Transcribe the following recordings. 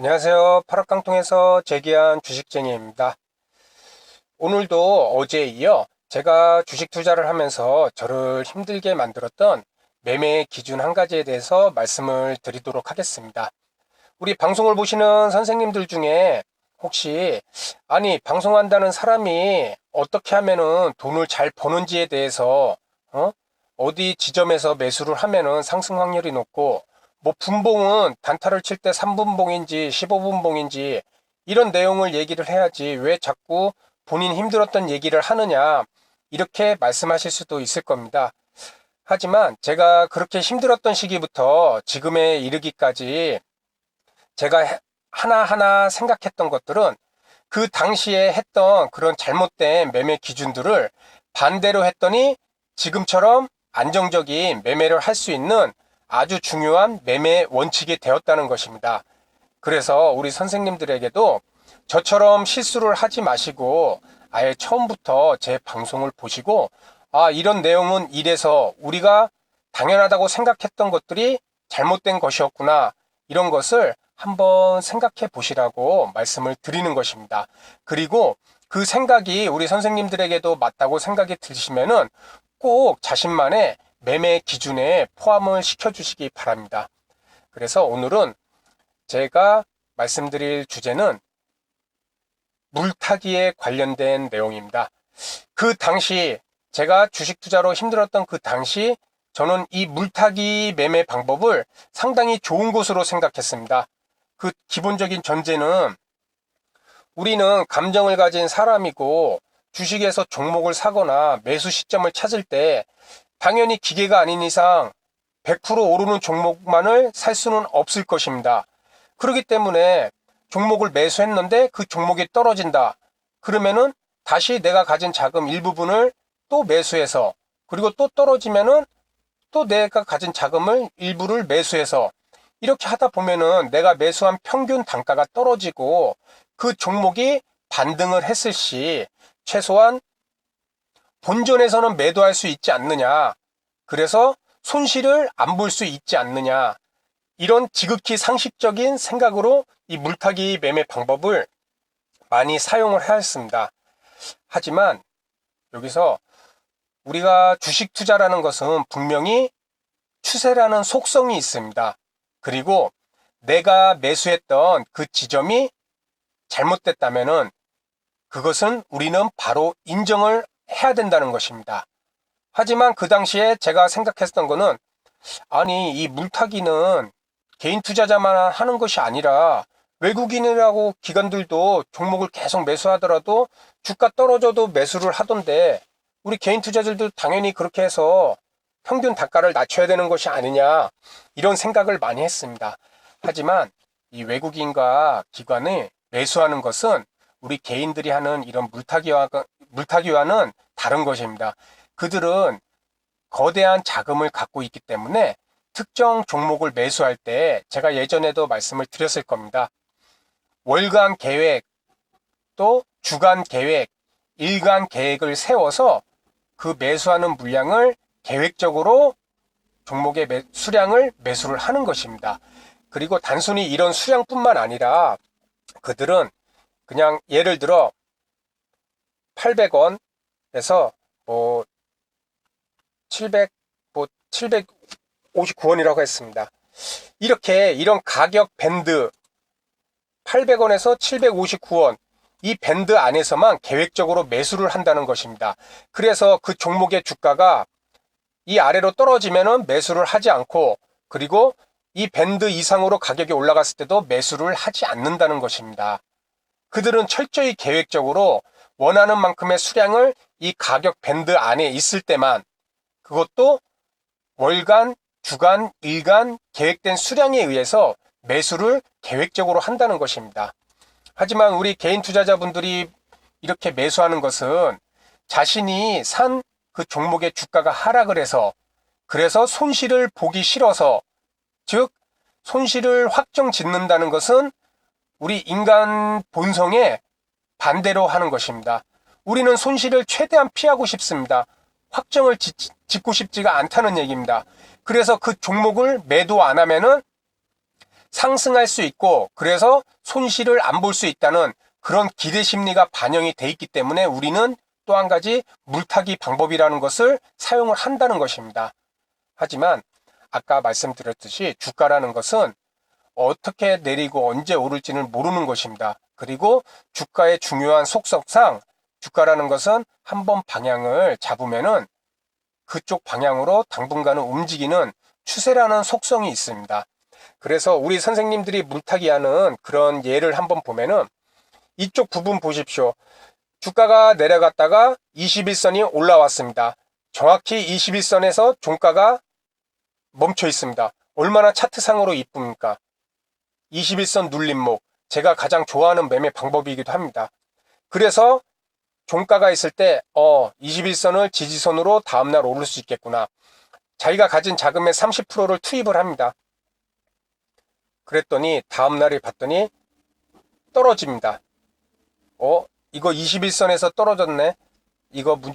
안녕하세요. 파락강통에서 재기한 주식쟁이입니다. 오늘도 어제에 이어 제가 주식 투자를 하면서 저를 힘들게 만들었던 매매 기준 한 가지에 대해서 말씀을 드리도록 하겠습니다. 우리 방송을 보시는 선생님들 중에 혹시 아니 방송한다는 사람이 어떻게 하면은 돈을 잘 버는지에 대해서 어? 어디 지점에서 매수를 하면은 상승 확률이 높고 뭐 분봉은 단타를 칠 때 3분봉인지 15분봉인지 이런 내용을 얘기를 해야지 왜 자꾸 본인 힘들었던 얘기를 하느냐 이렇게 말씀하실 수도 있을 겁니다. 하지만 제가 그렇게 힘들었던 시기부터 지금에 이르기까지 제가 하나하나 생각했던 것들은 그 당시에 했던 그런 잘못된 매매 기준들을 반대로 했더니 지금처럼 안정적인 매매를 할 수 있는 아주 중요한 매매 원칙이 되었다는 것입니다. 그래서 우리 선생님들에게도 저처럼 실수를 하지 마시고 아예 처음부터 제 방송을 보시고 아, 이런 내용은 이래서 우리가 당연하다고 생각했던 것들이 잘못된 것이었구나. 이런 것을 한번 생각해 보시라고 말씀을 드리는 것입니다. 그리고 그 생각이 우리 선생님들에게도 맞다고 생각이 드시면은 꼭 자신만의 매매 기준에 포함을 시켜주시기 바랍니다. 그래서 오늘은 제가 말씀드릴 주제는 물타기에 관련된 내용입니다. 그 당시 제가 주식 투자로 힘들었던 그 당시 저는 이 물타기 매매 방법을 상당히 좋은 것으로 생각했습니다. 그 기본적인 전제는 우리는 감정을 가진 사람이고 주식에서 종목을 사거나 매수 시점을 찾을 때 당연히 기계가 아닌 이상 100% 오르는 종목만을 살 수는 없을 것입니다. 그렇기 때문에 종목을 매수했는데 그 종목이 떨어진다. 그러면은 다시 내가 가진 자금 일부분을 또 매수해서 그리고 또 떨어지면은 또 내가 가진 자금을 일부를 매수해서 이렇게 하다 보면은 내가 매수한 평균 단가가 떨어지고 그 종목이 반등을 했을 시 최소한 본전에서는 매도할 수 있지 않느냐. 그래서 손실을 안 볼 수 있지 않느냐. 이런 지극히 상식적인 생각으로 이 물타기 매매 방법을 많이 사용을 하였습니다. 하지만 여기서 우리가 주식 투자라는 것은 분명히 추세라는 속성이 있습니다. 그리고 내가 매수했던 그 지점이 잘못됐다면은 그것은 우리는 바로 인정을 해야 된다는 것입니다. 하지만 그 당시에 제가 생각했던 거는 아니 이 물타기는 개인 투자자만 하는 것이 아니라 외국인이라고 기관들도 종목을 계속 매수하더라도 주가 떨어져도 매수를 하던데 우리 개인 투자자들도 당연히 그렇게 해서 평균 단가를 낮춰야 되는 것이 아니냐 이런 생각을 많이 했습니다. 하지만 이 외국인과 기관을 매수하는 것은 우리 개인들이 하는 이런 물타기와 물타기와는 다른 것입니다. 그들은 거대한 자금을 갖고 있기 때문에 특정 종목을 매수할 때 제가 예전에도 말씀을 드렸을 겁니다. 월간 계획 또 주간 계획, 일간 계획을 세워서 그 매수하는 물량을 계획적으로 종목의 매, 수량을 매수를 하는 것입니다. 그리고 단순히 이런 수량뿐만 아니라 그들은 그냥 예를 들어 800원에서 뭐 700, 뭐 759원이라고 했습니다. 이렇게 이런 가격 밴드 800원에서 759원 이 밴드 안에서만 계획적으로 매수를 한다는 것입니다. 그래서 그 종목의 주가가 이 아래로 떨어지면은 매수를 하지 않고 그리고 이 밴드 이상으로 가격이 올라갔을 때도 매수를 하지 않는다는 것입니다. 그들은 철저히 계획적으로 원하는 만큼의 수량을 이 가격 밴드 안에 있을 때만 그것도 월간, 주간, 일간 계획된 수량에 의해서 매수를 계획적으로 한다는 것입니다. 하지만 우리 개인 투자자분들이 이렇게 매수하는 것은 자신이 산 그 종목의 주가가 하락을 해서 그래서 손실을 보기 싫어서 즉 손실을 확정 짓는다는 것은 우리 인간 본성에 반대로 하는 것입니다. 우리는 손실을 최대한 피하고 싶습니다. 확정을 짓, 짓고 싶지가 않다는 얘기입니다. 그래서 그 종목을 매도 안 하면은 상승할 수 있고 그래서 손실을 안 볼 수 있다는 그런 기대 심리가 반영이 돼 있기 때문에 우리는 또 한 가지 물타기 방법이라는 것을 사용을 한다는 것입니다. 하지만 아까 말씀드렸듯이 주가라는 것은 어떻게 내리고 언제 오를지는 모르는 것입니다. 그리고 주가의 중요한 속성상 주가라는 것은 한 번 방향을 잡으면은 그쪽 방향으로 당분간은 움직이는 추세라는 속성이 있습니다. 그래서 우리 선생님들이 물타기 하는 그런 예를 한번 보면은 이쪽 부분 보십시오. 주가가 내려갔다가 21선이 올라왔습니다. 정확히 21선에서 종가가 멈춰 있습니다. 얼마나 차트상으로 이쁩니까? 21선 눌림목. 제가 가장 좋아하는 매매 방법이기도 합니다. 그래서 종가가 있을 때, 어, 21선을 지지선으로 다음날 오를 수 있겠구나. 자기가 가진 자금의 30%를 투입을 합니다. 그랬더니 다음날에 봤더니 떨어집니다. 어, 이거 21선에서 떨어졌네. 이거, 문-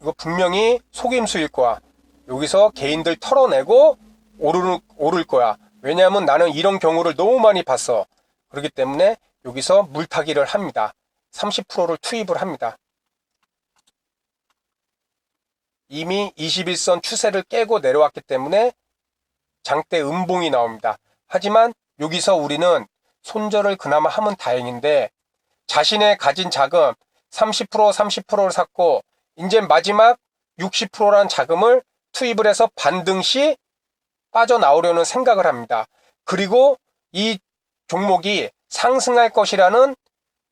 이거 분명히 속임수일 거야. 여기서 개인들 털어내고 오르는, 오를 거야. 왜냐하면 나는 이런 경우를 너무 많이 봤어. 그렇기 때문에 여기서 물타기를 합니다. 30%를 투입을 합니다. 이미 21선 추세를 깨고 내려왔기 때문에 장대 음봉이 나옵니다. 하지만 여기서 우리는 손절을 그나마 하면 다행인데 자신의 가진 자금 30% 30%를 샀고 이제 마지막 60%란 자금을 투입을 해서 반등 시 빠져나오려는 생각을 합니다. 그리고 이 종목이 상승할 것이라는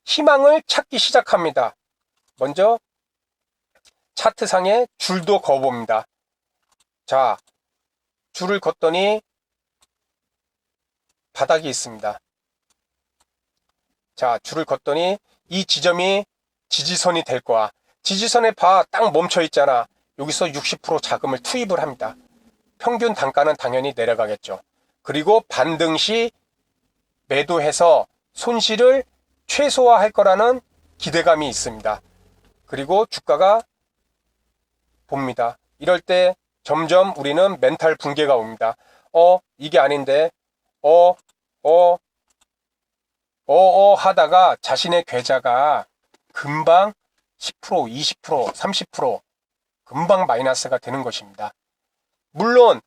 희망을 찾기 시작합니다. 먼저 차트상에 줄도 그어봅니다. 자, 줄을 걷더니 바닥이 있습니다. 자, 줄을 걷더니 이 지점이 지지선이 될 거야. 지지선에 봐, 딱 멈춰 있잖아. 여기서 60% 자금을 투입을 합니다. 평균 단가는 당연히 내려가겠죠. 그리고 반등 시 매도해서 손실을 최소화할 거라는 기대감이 있습니다. 그리고 주가가 봅니다. 이럴 때 점점 우리는 멘탈 붕괴가 옵니다. 어, 이게 아닌데, 어, 어, 어, 어 하다가 자신의 계좌가 금방 10%, 20%, 30% 금방 마이너스가 되는 것입니다. 물론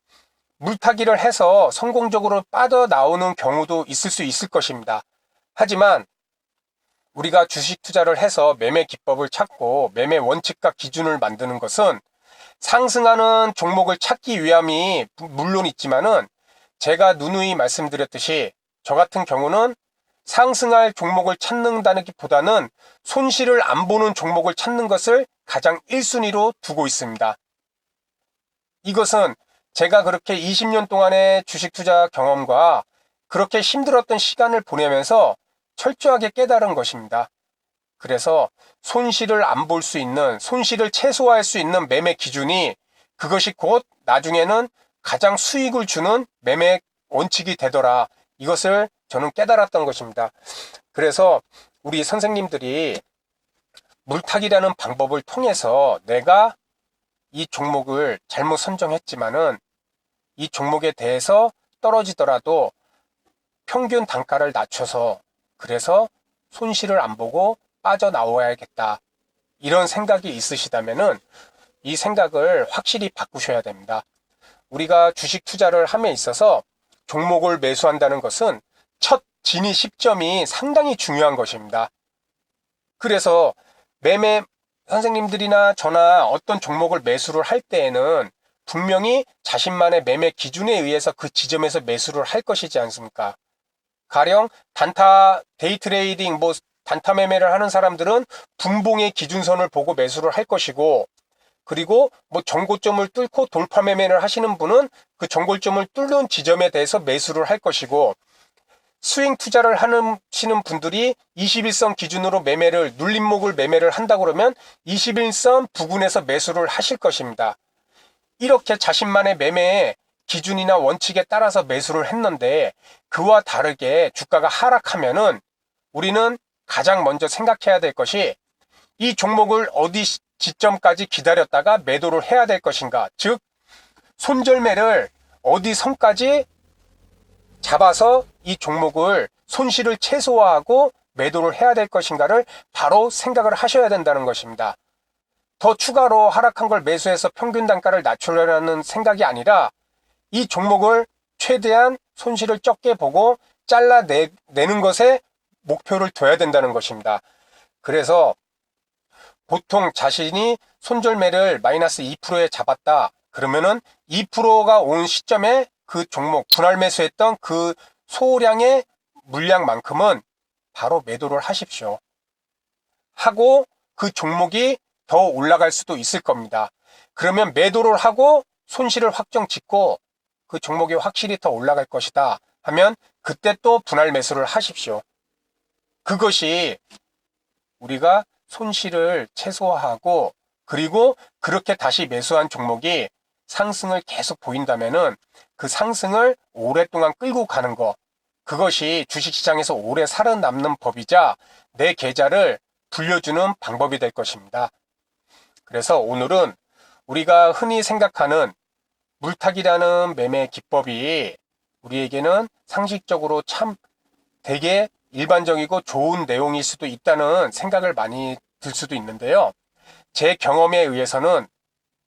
물타기를 해서 성공적으로 빠져나오는 경우도 있을 수 있을 것입니다. 하지만 우리가 주식 투자를 해서 매매 기법을 찾고 매매 원칙과 기준을 만드는 것은 상승하는 종목을 찾기 위함이 물론 있지만은 제가 누누이 말씀드렸듯이 저 같은 경우는 상승할 종목을 찾는다기보다는 손실을 안 보는 종목을 찾는 것을 가장 1순위로 두고 있습니다. 이것은 제가 그렇게 20년 동안의 주식 투자 경험과 그렇게 힘들었던 시간을 보내면서 철저하게 깨달은 것입니다. 그래서 손실을 안 볼 수 있는, 손실을 최소화할 수 있는 매매 기준이 그것이 곧 나중에는 가장 수익을 주는 매매 원칙이 되더라. 이것을 저는 깨달았던 것입니다. 그래서 우리 선생님들이 물타기라는 방법을 통해서 내가 이 종목을 잘못 선정했지만은 이 종목에 대해서 떨어지더라도 평균 단가를 낮춰서 그래서 손실을 안 보고 빠져나와야겠다. 이런 생각이 있으시다면은 이 생각을 확실히 바꾸셔야 됩니다. 우리가 주식 투자를 함에 있어서 종목을 매수한다는 것은 첫 진입 시점이 상당히 중요한 것입니다. 그래서 매매 선생님들이나 저나 어떤 종목을 매수를 할 때에는 분명히 자신만의 매매 기준에 의해서 그 지점에서 매수를 할 것이지 않습니까? 가령 단타 데이 트레이딩 뭐 단타 매매를 하는 사람들은 분봉의 기준선을 보고 매수를 할 것이고 그리고 뭐 정고점을 뚫고 돌파 매매를 하시는 분은 그 정고점을 뚫는 지점에 대해서 매수를 할 것이고 스윙 투자를 하시는 분들이 21선 기준으로 매매를 눌림목을 매매를 한다 그러면 21선 부근에서 매수를 하실 것입니다. 이렇게 자신만의 매매의 기준이나 원칙에 따라서 매수를 했는데 그와 다르게 주가가 하락하면은 우리는 가장 먼저 생각해야 될 것이 이 종목을 어디 지점까지 기다렸다가 매도를 해야 될 것인가. 즉, 손절매를 어디 선까지 잡아서 이 종목을 손실을 최소화하고 매도를 해야 될 것인가를 바로 생각을 하셔야 된다는 것입니다. 더 추가로 하락한 걸 매수해서 평균 단가를 낮추려는 생각이 아니라 이 종목을 최대한 손실을 적게 보고 잘라내는 것에 목표를 둬야 된다는 것입니다. 그래서 보통 자신이 손절매를 마이너스 2%에 잡았다. 그러면은 2%가 온 시점에 그 종목 분할 매수했던 그 소량의 물량만큼은 바로 매도를 하십시오. 하고 그 종목이 더 올라갈 수도 있을 겁니다. 그러면 매도를 하고 손실을 확정 짓고 그 종목이 확실히 더 올라갈 것이다 하면 그때 또 분할 매수를 하십시오. 그것이 우리가 손실을 최소화하고 그리고 그렇게 다시 매수한 종목이 상승을 계속 보인다면은 그 상승을 오랫동안 끌고 가는 거 그것이 주식시장에서 오래 살아남는 법이자 내 계좌를 불려주는 방법이 될 것입니다. 그래서 오늘은 우리가 흔히 생각하는 물타기라는 매매 기법이 우리에게는 상식적으로 참 되게 일반적이고 좋은 내용일 수도 있다는 생각을 많이 들 수도 있는데요. 제 경험에 의해서는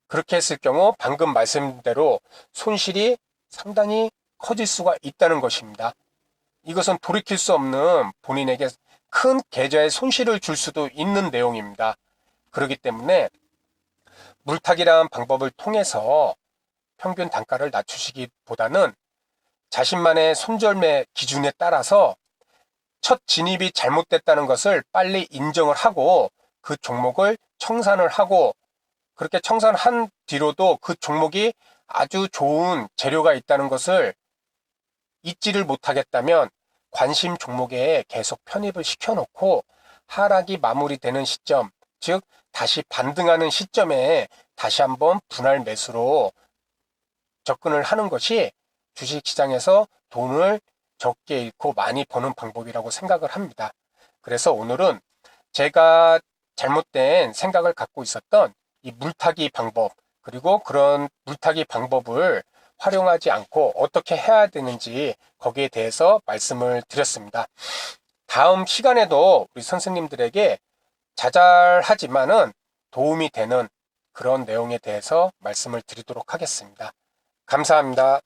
그렇게 했을 경우 방금 말씀대로 손실이 상당히 커질 수가 있다는 것입니다. 이것은 돌이킬 수 없는 본인에게 큰 계좌에 손실을 줄 수도 있는 내용입니다. 그렇기 때문에 물타기라는 방법을 통해서 평균 단가를 낮추시기보다는 자신만의 손절매 기준에 따라서 첫 진입이 잘못됐다는 것을 빨리 인정을 하고 그 종목을 청산을 하고 그렇게 청산한 뒤로도 그 종목이 아주 좋은 재료가 있다는 것을 잊지를 못하겠다면 관심 종목에 계속 편입을 시켜놓고 하락이 마무리되는 시점, 즉 다시 반등하는 시점에 다시 한번 분할 매수로 접근을 하는 것이 주식시장에서 돈을 적게 잃고 많이 버는 방법이라고 생각을 합니다. 그래서 오늘은 제가 잘못된 생각을 갖고 있었던 이 물타기 방법, 그리고 그런 물타기 방법을 활용하지 않고 어떻게 해야 되는지 거기에 대해서 말씀을 드렸습니다. 다음 시간에도 우리 선생님들에게 자잘하지만은 도움이 되는 그런 내용에 대해서 말씀을 드리도록 하겠습니다. 감사합니다.